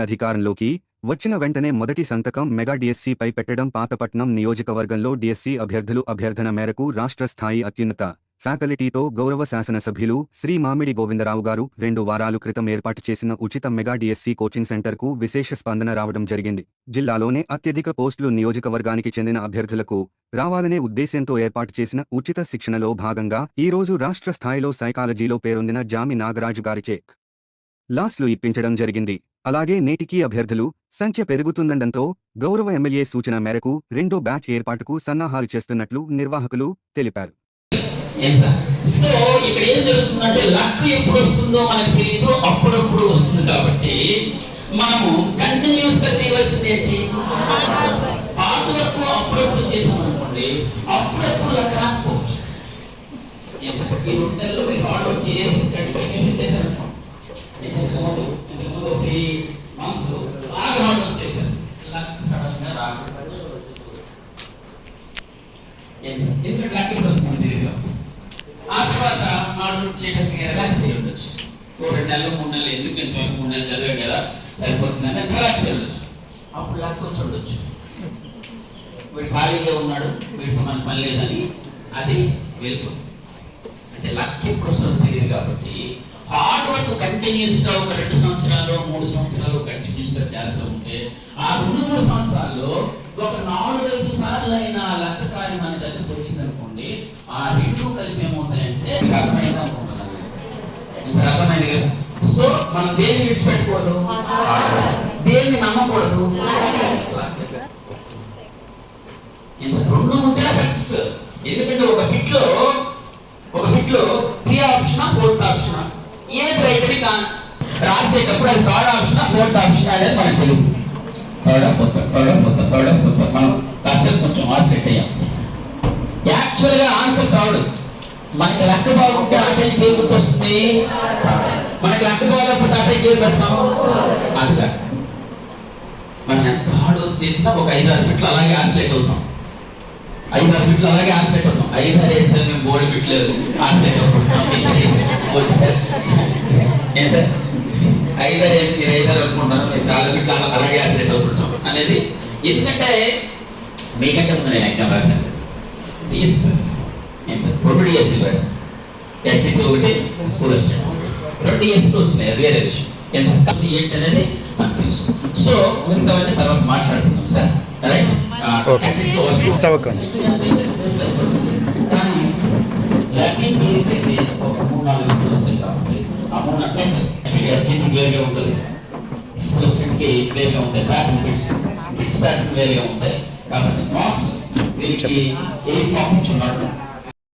అధికారంలోకి వచ్చిన వెంటనే మొదటి సంతకం మెగా డిఎస్సీపై పెట్టడం పాతపట్నం నియోజకవర్గంలో డిఎస్సీ అభ్యర్థులు అభ్యర్థన మేరకు రాష్ట్ర స్థాయి అత్యున్నత ఫ్యాకల్టీతో గౌరవ శాసనసభ్యులు శ్రీ మామిడి గోవిందరావు గారు రెండు వారాలు క్రితం ఏర్పాటు చేసిన ఉచిత మెగా డిఎస్సీ కోచింగ్ సెంటర్కు విశేష స్పందన రావడం జరిగింది. జిల్లాలోనే అత్యధిక పోస్టులు నియోజకవర్గానికి చెందిన అభ్యర్థులకు రావాలనే ఉద్దేశ్యంతో ఏర్పాటు చేసిన ఉచిత శిక్షణలో భాగంగా ఈరోజు రాష్ట్ర స్థాయిలో సైకాలజీలో పేరొందిన జామి నాగరాజు గారిచే లాస్లు ఇప్పించడం జరిగింది. అలాగే నేటికీ అభ్యర్థులు సంఖ్య పెరుగుతుండటంతో గౌరవ ఎమ్మెల్యే సూచన మేరకు రెండో బ్యాచ్ ఏర్పాటుకు సన్నాహాలు చేస్తున్నట్లు నిర్వాహకులు తెలిపారు. సో ఇక్కడ ఏం జరుగుతుందంటే లక్ ఎప్పుడు వస్తుందో మనకు తెలియదు అప్పుడప్పుడు వస్తుంది కాబట్టి మనము కంటిన్యూస్గా చేయవలసింది ఏంటి? పాత వరకు అప్పుడప్పుడు చేసాం అనుకోండి అప్పుడప్పుడు లక్ రాకపోవచ్చు. ఏం సార్? ఈ రెండు నెలలు మీరు ఆర్డర్ చేసి కంటిన్యూస్ చేశారు ఇంతకుముందు ఇంతకుముందు త్రీ మంత్స్ బాగా హార్డ్ వర్క్ చేశారు లక్ సడన్గా రాకపోవచ్చు ఏం సార్? ఎందుకంటే లక్ వస్తుంది తెలియదు ఆ తర్వాత హార్డ్ చేయడానికి రిలాక్స్ అయ్యి ఉండొచ్చు ఓ రెండు నెలలు మూడు నెలలు ఎందుకు ఎంత మూడు నెలలు చదివాడు కదా సరిపోతుందని రిలాక్స్ అయ్యి ఉండొచ్చు అప్పుడు లక్ వచ్చి ఉండొచ్చు వీడు ఖాళీగా ఉన్నాడు. వీడితో మన పని లేదని అది వెళ్ళిపోతుంది. అంటే లక్ ఎప్పుడు వస్తుందో తెలియదు కాబట్టి హార్డ్ వర్క్ కంటిన్యూస్గా ఒక రెండు సంవత్సరాలు మూడు సంవత్సరాలు కంటిన్యూస్గా చేస్తూ ఉంటే ఆ రెండు మూడు సంవత్సరాల్లో ఒక నాలుగు ఐదు సార్లు అయినా లక్క కార్యం మన దగ్గరకు వచ్చింది అనుకోండి ఆ రెండు కలిపి ఏమవుతాయంటే మీకు అర్థమైందా అనుకుంటున్నాను నేను. మీకు అర్థమైంది కదా? సో మనం దేన్ని విడిచిపెట్టకూడదు? దేన్ని నమ్మకూడదు? రెండు ఉంటే సక్సెస్ ఎందుకంటే ఒక హిట్లో ఒక బిట్లో త్రీ ఆప్షన్ ఫోర్త్ ఆప్షన్ ఏది రైట్ అని రాసేటప్పుడు అది థర్డ్ ఆప్షన్ ఫోర్త్ ఆప్షన్ అనేది మనకు తెలియదు. Third fourth third fourth third fourth మనం కాసేపు కొంచెం మార్క్స్ సెట్ అయ్యాం. యాక్చువల్గా ఆన్సర్ థర్డ్ మనకి లెక్క బాగుంటే అటెండ్ ఏం గుర్తొస్తుంది? మనకి లెక్క బాగలేకపోతే అటెండ్ ఏం పెడతాం? అది కాదు. మనం ఎంత హార్డ్ వర్క్ చేసినా ఒక ఐదు ఆరు బిట్లు అలాగే ఆసిలేట్ అవుతాం. ఐదు ఆరు బిట్లు అలాగే ఆసిలేట్ అవుతాం. ఐదు ఆరు వేసారు మేము బోర్డు బిట్లు ఆసిలేట్ అవుతుంటాం ఏం సార్? ఐదు ఆరు ఏమి మీరు ఐదు ఆరు అనుకుంటాను మేము చాలా బిట్లు అలాగే ఆసిలేట్ అవుతుంటాం అనేది. ఎందుకంటే మీకంటే ముందు నేను ఎగ్జామ్ రాశాను. రెండు డిఎస్సీలు రాశాను హెచ్ఈటీ ఒకటి స్కూల్ అసిస్టెంట్ రెండు డిఎస్సీలు వచ్చినాయి అది వేరే విషయం ఏం సార్ కంపెనీ ఏంటి అనేది మనకు తెలుసు సో మిగతావన్నీ తర్వాత మాట్లాడుకుందాం సార్ రైట్ Okay. చదవకండి. కానీ లర్నింగ్ థియరీస్ అయితే ఒక మూడు నాలుగు వ్యక్తులు వస్తాయి కాబట్టి ఆ మూడు అంటే ఎస్జిటి వేరుగా ఉంటుంది స్కూల్ అసిస్టెంట్కి వేరుగా ఉంటాయి ప్యాటర్న్ బిట్స్ బిట్స్ ప్యాటర్న్ వేరుగా ఉంటాయి కాబట్టి మార్క్స్ వీరికి ఎయిట్ మార్క్స్ ఇచ్చి ఉన్నాడు